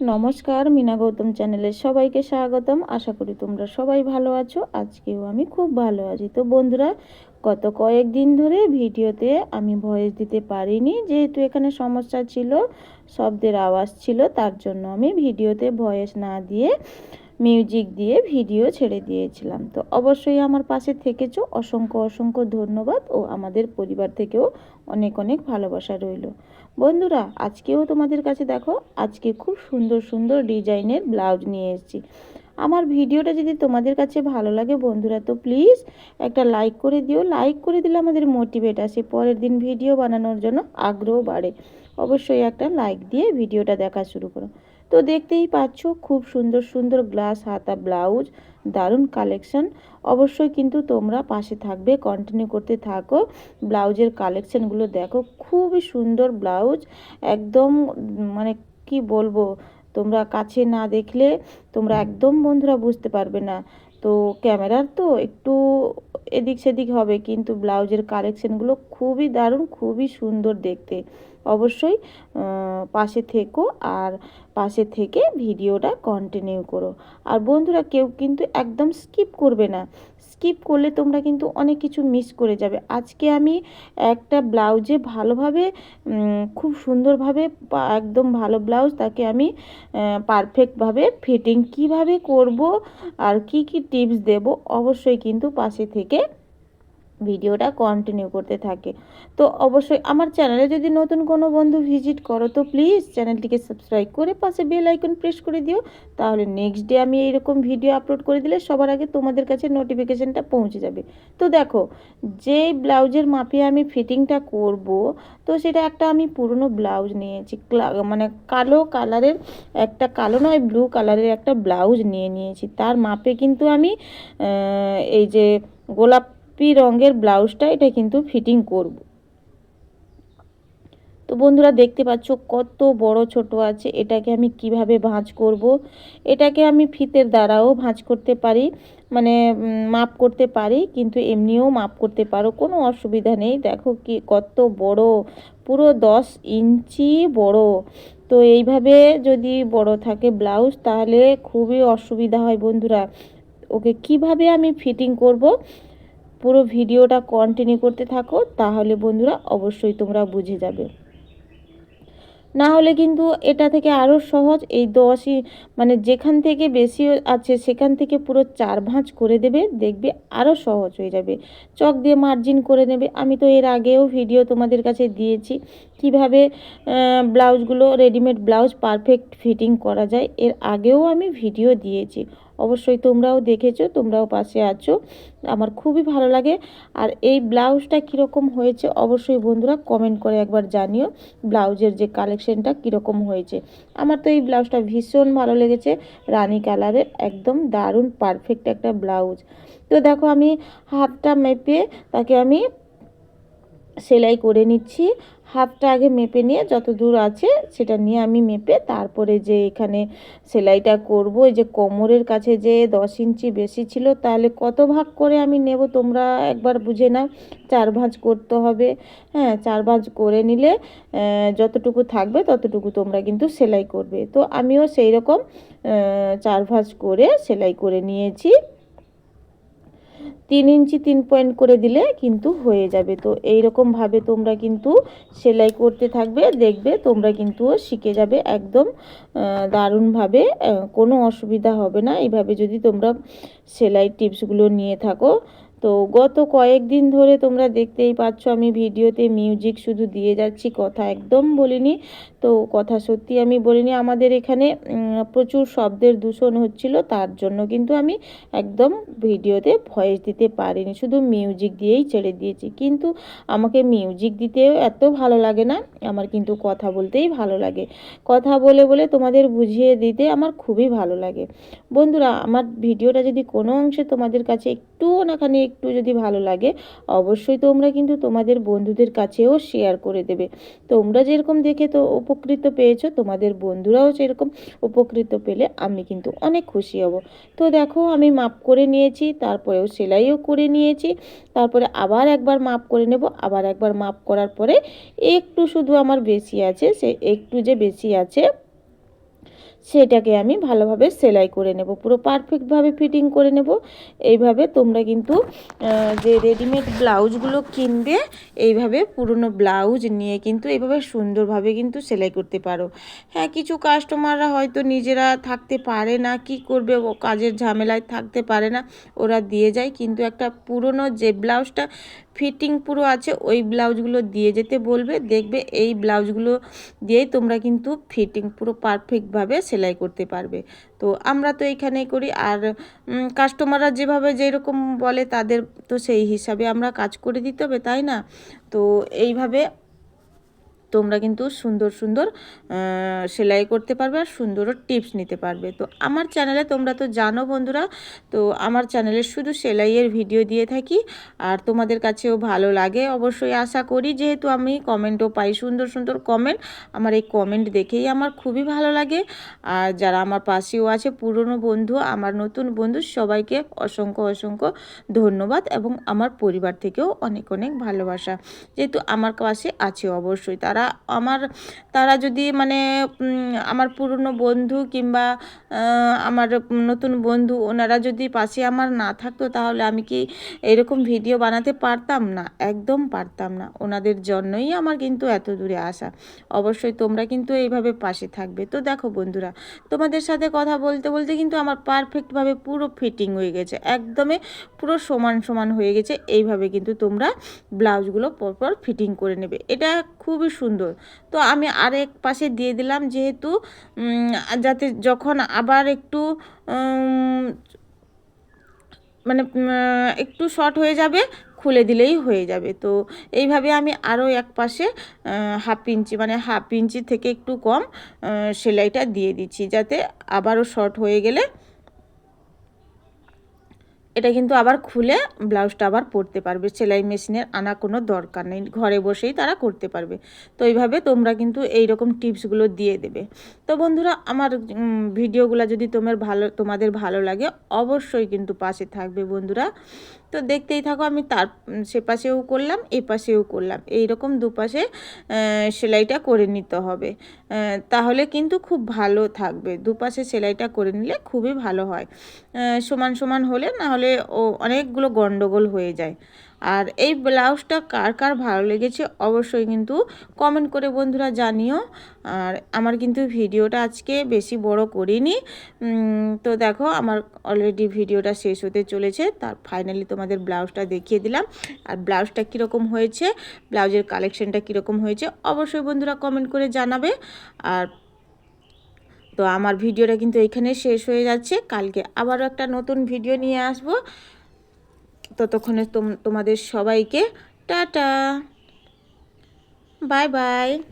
নমস্কার, মিনা গৌতম চ্যানেলে সবাইকে স্বাগতম। আশা করি তোমরা সবাই ভালো আছো। আজকেও আমি খুব ভালো আছি। তো বন্ধুরা, গত কয়েকদিন ধরে ভিডিওতে আমি ভয়েস দিতে পারিনি। যেহেতু এখানে সমস্যা ছিল, শব্দের আওয়াজ ছিল, তার জন্য আমি ভিডিওতে ভয়েস না দিয়ে মিউজিক দিয়ে ভিডিও ছেড়ে দিয়েছিলাম। তো অবশ্যই আমার পাশে থেকেছো। অসংখ্য অসংখ্য ধন্যবাদ ও আমাদের পরিবার থেকেও অনেক অনেক ভালোবাসা রইল। বন্ধুরা, আজকেও তোমাদের কাছে দেখো, আজকে খুব সুন্দর সুন্দর ডিজাইনের ব্লাউজ নিয়ে এসেছি। আমার ভিডিওটা যদি তোমাদের কাছে ভালো লাগে বন্ধুরা, তো প্লিজ একটা লাইক করে দিও। লাইক করে দিলে আমাদের মোটিভেট আসে, পরের দিন ভিডিও বানানোর জন্য আগ্রহ বাড়ে। অবশ্যই একটা লাইক দিয়ে ভিডিওটা দেখা শুরু করো। তো দেখতেই পাচ্ছ, খুব সুন্দর সুন্দর গ্লাস হাতা ব্লাউজ দারুণ কালেকশন অবশ্যই কিন্তু তোমরা পাশে থাকবে কন্টিনিউ করতে থাকো। ব্লাউজের কালেকশানগুলো দেখো, খুবই সুন্দর ব্লাউজ। একদম মানে কি বলব, তোমরা কাছে না দেখলে তোমরা একদম বন্ধুরা বুঝতে পারবে না। তো ক্যামেরার তো একটু এদিক সেদিক হবে, কিন্তু ব্লাউজের কালেকশানগুলো খুবই দারুণ, খুবই সুন্দর দেখতে। অবশ্যই পাশে থেকো। আর পাশে থেকে ভিডিওটা কন্টিনিউ করো। আর বন্ধুরা, কেউ কিন্তু একদম স্কিপ করবে না। স্কিপ করলে তোমরা কিন্তু অনেক কিছু মিস করে যাবে। আজকে আমি একটা ব্লাউজে ভালোভাবে খুব সুন্দরভাবে একদম ভালো ব্লাউজ, তাকে আমি পারফেক্টভাবে ফিটিং কীভাবে করব আর কি কি টিপস দেব, অবশ্যই কিন্তু পাশে থেকে ভিডিওটা কন্টিনিউ করতে থাকে। তো অবশ্যই আমার চ্যানেলে যদি নতুন কোনো বন্ধু ভিজিট করো, তো প্লিজ চ্যানেলটিকে সাবস্ক্রাইব করে পাশে বেল আইকন প্রেস করে দিও। তাহলে নেক্সট ডে আমি এইরকম ভিডিও আপলোড করে দিলে সবার আগে তোমাদের কাছে নোটিফিকেশানটা পৌঁছে যাবে। তো দেখো যে ব্লাউজের মাপে আমি ফিটিংটা করব, তো সেটা একটা আমি পুরনো ব্লাউজ নিয়েছি। মানে কালো কালারের একটা, কালো নয় ব্লু কালারের একটা ব্লাউজ নিয়ে নিয়েছি। তার মাপে কিন্তু আমি এই যে গোলাপ পি রঙের ব্লাউজটা এটা কিন্তু ফিটিং করব। তো বন্ধুরা দেখতে পাচ্ছ কত বড় ছোট আছে, এটাকে আমি কীভাবে ভাঁজ করব? এটাকে আমি ফিতের দ্বারাও ভাঁজ করতে পারি মানে মাপ করতে পারি, কিন্তু এমনিও মাপ করতে পারো, কোনো অসুবিধা নেই। দেখো কি, কত বড়, পুরো দশ ইঞ্চি বড়। তো এইভাবে যদি বড় থাকে ব্লাউজ, তাহলে খুবই অসুবিধা হয় বন্ধুরা। ওকে কীভাবে আমি ফিটিং করব? পুরো ভিডিওটা কন্টিনিউ করতে থাকো, তাহলে বন্ধুরা অবশ্যই তোমরা বুঝে যাবে। না হলে কিন্তু এটা থেকে আরও সহজ, এই দশই মানে যেখান থেকে বেশি আছে সেখান থেকে পুরো চার ভাঁজ করে দেবে, দেখবে আরও সহজ হয়ে যাবে। চক দিয়ে মার্জিন করে নেবে। আমি তো এর আগেও ভিডিও তোমাদের কাছে দিয়েছি, কীভাবে ব্লাউজগুলো রেডিমেড ব্লাউজ পারফেক্ট ফিটিং করা যায়। এর আগেও আমি ভিডিও দিয়েছি। অবশ্যই তোমরাও দেখেছ, তোমরাও পাশে আছো। আমার খুবই ভালো লাগে। আর এই ব্লাউজটা কীরকম হয়েছে অবশ্যই বন্ধুরা কমেন্ট করে একবার জানিও, ব্লাউজের যে কালেকশনটা কীরকম হয়েছে। আমার তো এই ব্লাউজটা ভীষণ ভালো লেগেছে, রানি কালারের একদম দারুণ পারফেক্ট একটা ব্লাউজ। তো দেখো আমি হাতটা মেপে তাকে আমি সেলাই করে নিচ্ছি। হাতটা আগে মেপে নিয়ে যত দূর আছে সেটা নিয়ে আমি মেপে তারপরে যে এখানে সেলাইটা করব, এই যে কোমরের কাছে যে দশ ইঞ্চি বেশি ছিল তাহলে কত ভাগ করে আমি নেব তোমরা একবার বুঝে নাও। চার ভাঁজ করতে হবে হ্যাঁ চার ভাঁজ করে নিলে যতটুকু থাকবে ততটুকু তোমরা কিন্তু সেলাই করবে। তো আমিও সেই রকম চার ভাঁজ করে সেলাই করে নিয়েছি। তিন ইঞ্চি তিন পয়েন্ট করে দিলে কিন্তু হয়ে যাবে। তো এই রকমভাবে তোমরা কিন্তু সেলাই করতে থাকবে, দেখবে তোমরা কিন্তু শিখে যাবে একদম দারুণভাবে কোনো অসুবিধা হবে না। এইভাবে যদি তোমরা সেলাই টিপসগুলো নিয়ে থাকো তো গত কয়েকদিন ধরে তোমরা দেখতেই পাচ্ছ আমি ভিডিওতে মিউজিক শুধু দিয়ে যাচ্ছি, কথা একদম বলিনি। তো কথা সত্যি আমি বলিনি, আমাদের এখানে প্রচুর শব্দের দূষণ হচ্ছিল, তার জন্য কিন্তু আমি একদম ভিডিওতে ভয়েস দিতে পারিনি, শুধু মিউজিক দিয়েই ছেড়ে দিয়েছি। কিন্তু আমাকে মিউজিক দিতেও এত ভালো লাগে না, আমার কিন্তু কথা বলতেই ভালো লাগে। কথা বলে বলে তোমাদের বুঝিয়ে দিতে আমার খুবই ভালো লাগে। বন্ধুরা, আমার ভিডিওটা যদি কোনো অংশে তোমাদের কাছে একটুও নাখানে একটু যদি ভালো লাগে, অবশ্যই তোমরা কিন্তু তোমাদের বন্ধুদের কাছেও শেয়ার করে দেবে। তোমরা যেরকম দেখে তো উপকৃত পেয়েছ, তোমাদের বন্ধুরাও সেরকম উপকৃত পেলে আমি কিন্তু অনেক খুশি হব। তো দেখো, আমি মাপ করে নিয়েছি, তারপরেও সেলাইও করে নিয়েছি, তারপরে আবার একবার মাপ করে নেব, আবার একবার মাপ করার পরে একটু শুধু আমার বেশি আছে, সে একটু যে বেশি আছে সেটাকে আমি ভালোভাবে সেলাই করে নেব, পুরো পারফেক্টভাবে ফিটিং করে নেব। এইভাবে তোমরা কিন্তু যে রেডিমেড ব্লাউজগুলো কিনবে, এইভাবে পুরনো ব্লাউজ নিয়ে কিন্তু এইভাবে সুন্দরভাবে কিন্তু সেলাই করতে পারো। হ্যাঁ কিছু কাস্টমাররা হয়তো নিজেরা থাকতে পারে না, কি করবে, ও কাজের ঝামেলায় থাকতে পারে না, ওরা দিয়ে যায়। কিন্তু একটা পুরনো যে ব্লাউজটা ফিটিং পুরো আছে, ওই ব্লাউজগুলো দিয়ে যেতে বলবে, দেখবে এই ব্লাউজগুলো দিয়েই তোমরা কিন্তু ফিটিং পুরো পারফেক্টভাবে সেলাই করতে পারবে। তো আমরা তো এইখানেই করি। আর কাস্টমাররা যেভাবে যেরকম বলে তাদের তো সেই হিসাবে আমরা কাজ করে দিতে হবে, তাই না? তো এইভাবে তোমরা কিন্তু সুন্দর সুন্দর সেলাই করতে পারবে আর সুন্দরও টিপস নিতে পারবে। তো আমার চ্যানেলে তোমরা তো জানো বন্ধুরা, তো আমার চ্যানেলে শুধু সেলাইয়ের ভিডিও দিয়ে থাকি। আর তোমাদের কাছেও ভালো লাগে অবশ্যই আশা করি, যেহেতু আমি কমেন্টও পাই, সুন্দর সুন্দর কমেন্ট আমার এই কমেন্ট দেখেই আমার খুবই ভালো লাগে। আর যারা আমার পাশেও আছে, পুরনো বন্ধু, আমার নতুন বন্ধু, সবাইকে অসংখ্য অসংখ্য ধন্যবাদ এবং আমার পরিবার থেকেও অনেক অনেক ভালোবাসা। যেহেতু আমার পাশে আছে অবশ্যই তারা আমার, তারা যদি মানে আমার পুরনো বন্ধু কিংবা আমার নতুন বন্ধু ওনারা যদি পাশে আমার না থাকতো, তাহলে আমি কি এরকম ভিডিও বানাতে পারতাম না? একদম পারতাম না। ওনাদের জন্যই আমার কিন্তু এত দূরে আসা। অবশ্যই তোমরা কিন্তু এইভাবে পাশে থাকবে। তো দেখো বন্ধুরা, তোমাদের সাথে কথা বলতে বলতে কিন্তু আমার পারফেক্টভাবে পুরো ফিটিং হয়ে গেছে। একদমই পুরো সমান সমান হয়ে গেছে। এইভাবে কিন্তু তোমরা ব্লাউজগুলো পরপর ফিটিং করে নেবে। এটা খুবই সুন্দর। তো আমি আরেক পাশে দিয়ে দিলাম যেহেতু যাতে যখন আবার একটু মানে একটু শর্ট হয়ে যাবে, খুলে দিলেই হয়ে যাবে। তো এইভাবে আমি আরও এক পাশে হাফ ইঞ্চি মানে হাফ ইঞ্চি থেকে একটু কম সেলাইটা দিয়ে দিচ্ছি, যাতে আবারও শর্ট হয়ে গেলে এটা কিন্তু আবার খুলে ব্লাউজটা আবার পরতে পারবে। সেলাই মেশিনের আনা কোনো দরকার নেই। ঘরে বসেই তারা করতে পারবে। তো এইভাবে তোমরা কিন্তু এই রকম টিপসগুলো দিয়ে দেবে। তো বন্ধুরা, আমার ভিডিওগুলো যদি তোমার ভালো, তোমাদের ভালো লাগে, অবশ্যই কিন্তু পাশে থাকবে বন্ধুরা। তো দেখতেই থাকো আমি তার সেপাশেও করলাম, এ পাশেও করলাম। এই রকম দুপাশে সেলাইটা করে নিতে হবে। তাহলে কিন্তু খুব ভালো থাকবে। দুপাশে সেলাইটা করে নিলে খুবই ভালো হয়। সমান সমান হলে না হলে ও অনেকগুলো গন্ডগোল হয়ে যায়। আর এই ব্লাউজটা কার কার ভালো লেগেছে অবশ্যই কিন্তু কমেন্ট করে বন্ধুরা জানিও। আর আমার কিন্তু ভিডিওটা আজকে বেশি বড় করিনি। তো দেখো আমার অলরেডি ভিডিওটা শেষ হতে চলেছে। তার ফাইনালি তোমাদের ব্লাউজটা দেখিয়ে দিলাম। আর ব্লাউজটা কীরকম হয়েছে, ব্লাউজের কালেকশনটা কীরকম হয়েছে অবশ্যই বন্ধুরা কমেন্ট করে জানাবে। আর তো আমার ভিডিওটা কিন্তু এখানে শেষ হয়ে যাচ্ছে। কালকে আবারও একটা নতুন ভিডিও নিয়ে আসব। ততক্ষণে তোম- তোমাদের সবাইকে টাটা। Bye bye.